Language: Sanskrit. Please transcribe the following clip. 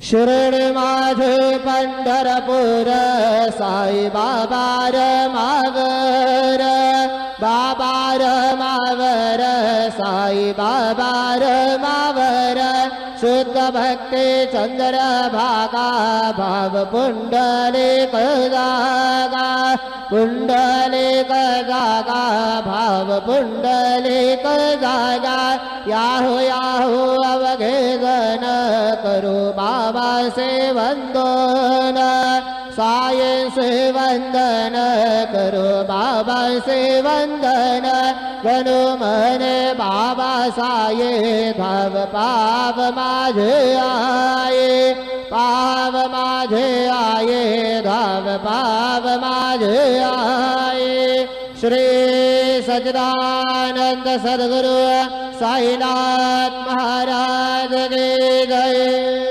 माझे पंढरपूर साई बाबार मावर बाबार मावर साई बाबार मावर शुद्ध भक्ती चंद्र भागा भाव पुंडलिक जागा पुंडलिक जागा भाव पुंडलिक जागा याहू याहू जन करू बाबा से वंदन। साये से वंदन करू बाबा से वंदन। गणु मने बाबा साये धाव पाव माझे आये। पाव माझे आये धाव पाव माझे आये सचिदानंद सदगुरु साईनाथ महाराज की जय।